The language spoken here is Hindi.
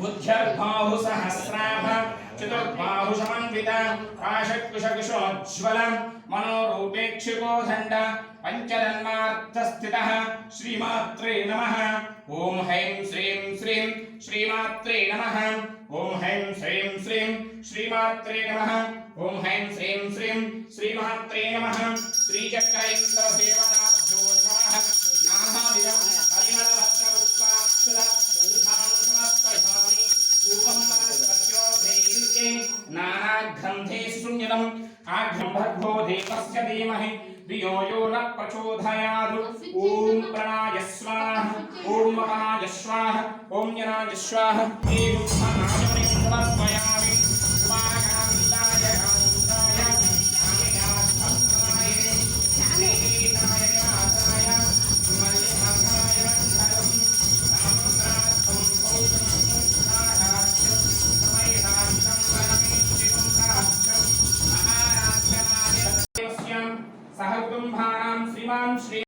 बुद्ध्यर्बाहु सहस्राभ चतुर्बाहु समन्वित काशकुशकुशोज्ज्वल मनोरूपेक्षिको दण्ड पञ्चधन्मार्थस्थितः श्रीमात्रे नमः। ॐ हैं श्रीं श्रीं श्रीमात्रे नमः। ॐ हैं श्रीं श्रीं श्रीमात्रे नमः। ॐ हैं श्रीं श्रीं श्रीमात्रे नमः। श्रीचक्रैन्द्रदेवताभ्यो नमः। नानाविधं परिमलभद्रपुष्पाक्षर भेदिके नानाग्रन्थे शून्यतम् आघ्रं भर्गो देवस्य धीमहि। धियो यो न प्रचोदयात्। ॐ प्रणाय स्वाहा ॐ मकाय स्वाहा ॐ जनाय సహకుటుంబానాం శ్రీమాన్ శ్రీ